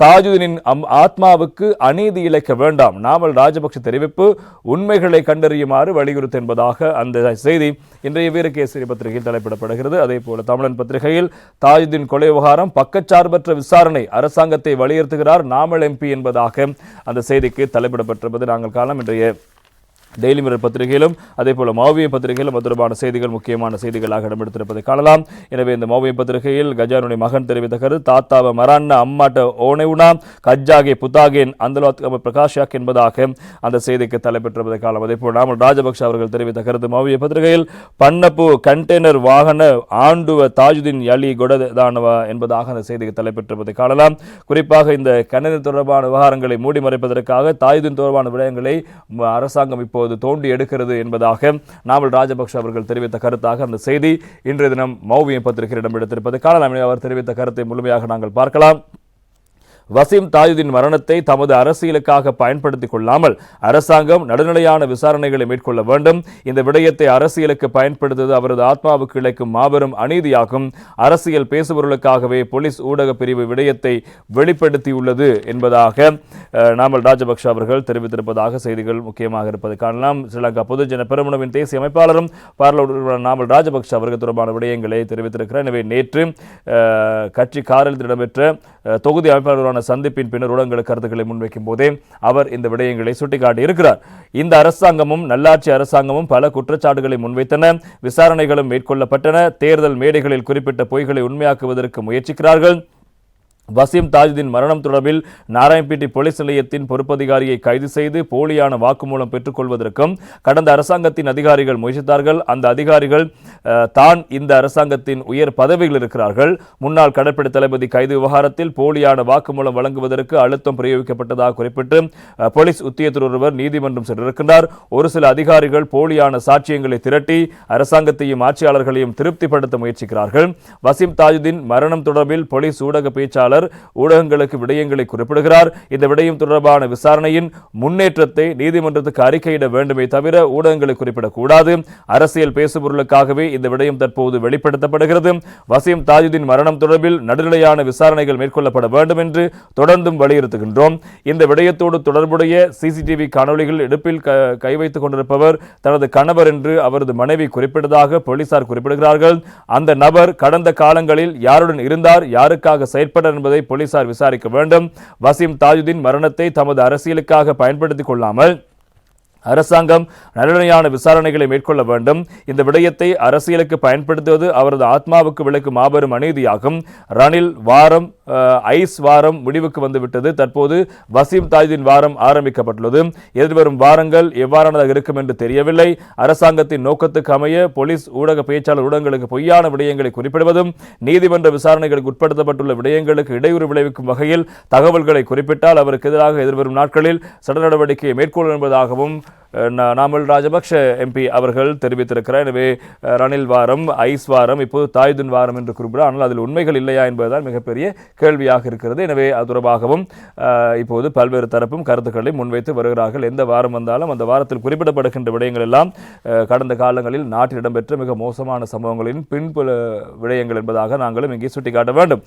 தாஜுதீனின் அம் ஆத்மாவுக்கு அநீதி இழைக்க வேண்டாம். நாமல் ராஜபக்ஷ தெரிவிப்பு உண்மைகளை கண்டறியுமாறு வலியுறுத்து என்பதாக அந்த செய்தி இன்றைய வீரகேசரி பத்திரிகையில் தலைப்பிடப்படுகிறது. அதே போல தமிழன் பத்திரிகையில் தாஜுதீன் கொலை விவகாரம் பக்கச்சார்பற்ற விசாரணை அரசாங்கத்தை வலியுறுத்துகிறார் நாமல் எம்பி என்பதாக அந்த செய்திக்கு தலைப்பிடப்பட்டிருப்பது நாங்கள் காணலாம். இன்றைய டெய்லி மிரர் பத்திரிகையிலும் அதே போல மாவிய பத்திரிகையிலும் தொடர்பான செய்திகள் முக்கியமான செய்திகளாக இடம்பெடுத்திருப்பதை காணலாம். எனவே இந்த மாவிய பத்திரிகையில் கஜானுடைய மகன் தெரிவித்த கரு தாத்தாவ மரான்ன அம்மாட்ட ஓனைவுனா கஜாகே புத்தாகேன் அந்தலாத் பிரகாஷாக் என்பதாக அந்த செய்திக்கு தலைப்பெற்றிருப்பதை காணலாம். அதே போல் நாமல் ராஜபக்ஷ அவர்கள் தெரிவித்த கருத்து மாவிய பத்திரிகையில் பன்னப்பு கண்டெய்னர் வாகன ஆண்டுவ தாஜுதீன் அலி கொடதானவா என்பதாக அந்த செய்திக்கு தலைப்பெற்றிருப்பதை காணலாம். குறிப்பாக இந்த கண்டெய்னர் தொடர்பான விவகாரங்களை மூடி மறைப்பதற்காக தாஜுதீன் தொடர்பான விடயங்களை அரசாங்கம் இப்போது தோண்டி எடுக்கிறது என்பதாக நாவல் ராஜபக்ஷ அவர்கள் தெரிவித்த கருத்தாக அந்த செய்தி இன்றைய தினம் மௌவியம் பத்திரிகையில் இடம்பெடுத்திருப்பது காணலாம் அவர் தெரிவித்த கருத்தை முழுமையாக நாங்கள் பார்க்கலாம். வசீம் தாயுதீன் மரணத்தை தமது அரசியலுக்காக பயன்படுத்திக் கொள்ளாமல் அரசாங்கம் நடுநிலையான விசாரணைகளை மேற்கொள்ள வேண்டும். இந்த விடயத்தை அரசியலுக்கு பயன்படுத்துவது அவரது ஆத்மாவுக்கு இழைக்கும் மாபெரும் அநீதியாகும். அரசியல் பேசுபவர்களுக்காகவே போலீஸ் ஊடக பிரிவு விடயத்தை வெளிப்படுத்தியுள்ளது என்பதாக நாமல் ராஜபக்ஷ அவர்கள் தெரிவித்திருப்பதாக செய்திகள் முக்கியமாக இருப்பதை காணலாம். ஸ்ரீலங்கா பொதுஜன பெருமனவின் தேசிய அமைப்பாளரும் பார்லமெண்ட் நாமல் ராஜபக்ஷ அவர்கள் தொடர்பான விடயங்களை தெரிவித்திருக்கிறார். எனவே நேற்று கட்சி காரில் இடம்பெற்ற தொகுதி அமைப்பாளரான சந்திப்பின் பின்னர் ஊடகங்கள் கருத்துக்களை முன்வைக்கும் போதே அவர் இந்த விடயங்களை சுட்டிக்காட்டி இருக்கிறார் இந்த அரசாங்கமும் நல்லாட்சி அரசாங்கமும் பல குற்றச்சாட்டுகளை முன்வைத்தன விசாரணைகளும் மேற்கொள்ளப்பட்டன தேர்தல் மேடைகளில் குறிப்பிட்ட பொய்களை உண்மையாக்குவதற்கு முயற்சிக்கிறார்கள். வசீம் தாஜுதீன் மரணம் தொடர்பில் நாராயண்பேட்டை போலீஸ் நிலையத்தின் பொறுப்பதிகாரியை கைது செய்து போலியான வாக்குமூலம் பெற்றுக்கொள்வதற்கும் கடந்த அரசாங்கத்தின் அதிகாரிகள் முயற்சித்தார்கள். அந்த அதிகாரிகள் தான் இந்த அரசாங்கத்தின் உயர் பதவியில் இருக்கிறார்கள். முன்னாள் கடற்படை தளபதி கைது விவகாரத்தில் போலியான வாக்குமூலம் வழங்குவதற்கு அழுத்தம் பிரயோகிக்கப்பட்டதாக குறிப்பிட்டு போலீஸ் உத்தியத்தர் ஒருவர் நீதிமன்றம் சென்றிருக்கின்றார். ஒரு சில அதிகாரிகள் போலியான சாட்சியங்களை திரட்டி அரசாங்கத்தையும் ஆட்சியாளர்களையும் திருப்திப்படுத்த முயற்சிக்கிறார்கள். வசீம் தாஜுதீன் மரணம் தொடர்பில் போலீஸ் ஊடக பேச்சாளர் ஊடகங்களுக்கு விடயங்களை குறிப்பிடுகிறார். இந்த விடயம் தொடர்பான விசாரணையின் முன்னேற்றத்தை நீதிமன்றத்துக்கு அறிக்கையிட வேண்டுமே தவிர ஊடகங்களை குறிப்பிடக்கூடாது. அரசியல் பேசுபொருளுக்காகவே இந்த விடயம் தற்போது வெளிப்படுத்தப்படுகிறது. வசீம் தாஜுதீன் மரணம் தொடர்பில் நடுநிலையான விசாரணைகள் மேற்கொள்ளப்பட வேண்டும் என்று தொடர்ந்தும் வலியுறுத்துகின்றோம். இந்த விடயத்தோடு தொடர்புடைய சிசிடிவி காணொளிகள் இடுப்பில் கை வைத்துக் கொண்டிருப்பவர் தனது கணவர் என்று அவரது மனைவி குறிப்பிட்டதாக போலீசார் குறிப்பிடுகிறார்கள். அந்த நபர் கடந்த காலங்களில் யாருடன் இருந்தார் யாருக்காக செயற்பட்டார் என்பதை போலீசார் விசாரிக்க வேண்டும். வசீம் தாஜுதீன் மரணத்தை தமது அரசியலுக்காக பயன்படுத்திக் கொள்ளாமல் அரசாங்கம் நடுநிலையான விசாரணைகளை மேற்கொள்ள வேண்டும். இந்த விடயத்தை அரசியலுக்கு பயன்படுத்துவது அவரது ஆத்மாவுக்கு விளக்கும் மாபெரும் அநீதியாகும். ரணில் வாரம் ஐஸ் வாரம் முடிவுக்கு வந்துவிட்டது. தற்போது வசீம் தாஜின் வாரம் ஆரம்பிக்கப்பட்டுள்ளது. எதிர்வரும் வாரங்கள் எவ்வாறானதாக இருக்கும் என்று தெரியவில்லை. அரசாங்கத்தின் நோக்கத்துக்கு அமைய போலீஸ் ஊடக பேச்சாளர் ஊடகங்களுக்கு பொய்யான விடயங்களை குறிப்பிடுவதும் நீதிமன்ற விசாரணைகளுக்கு உட்படுத்தப்பட்டுள்ள விடயங்களுக்கு இடையூறு விளைவிக்கும் வகையில் தகவல்களை குறிப்பிட்டால் அவருக்கு எதிராக எதிர்வரும் நாட்களில் சட்ட நடவடிக்கையை மேற்கொள்ளும் என்பதாகவும் நாமல் ராஜபக்ஷ எம்பி அவர்கள் தெரிவித்திருக்கிறார். எனவே ரணில் வாரம் ஐஸ் வாரம் இப்போது தாய்துன் வாரம் என்று குறிப்பிடார் ஆனால் அதில் உண்மைகள் இல்லையா என்பதுதான் மிகப்பெரிய கேள்வியாக இருக்கிறது. எனவே அது தொடர்பாகவும் இப்போது பல்வேறு தரப்பும் கருத்துக்களை முன்வைத்து வருகிறார்கள். எந்த வாரம் வந்தாலும் அந்த வாரத்தில் குறிப்பிடப்படுகின்ற விடயங்கள் எல்லாம் கடந்த காலங்களில் நாட்டில் இடம்பெற்ற மிக மோசமான சம்பவங்களின் பின்புல விடயங்கள் என்பதாக நாங்களும் இங்கே சுட்டிக்காட்ட வேண்டும்.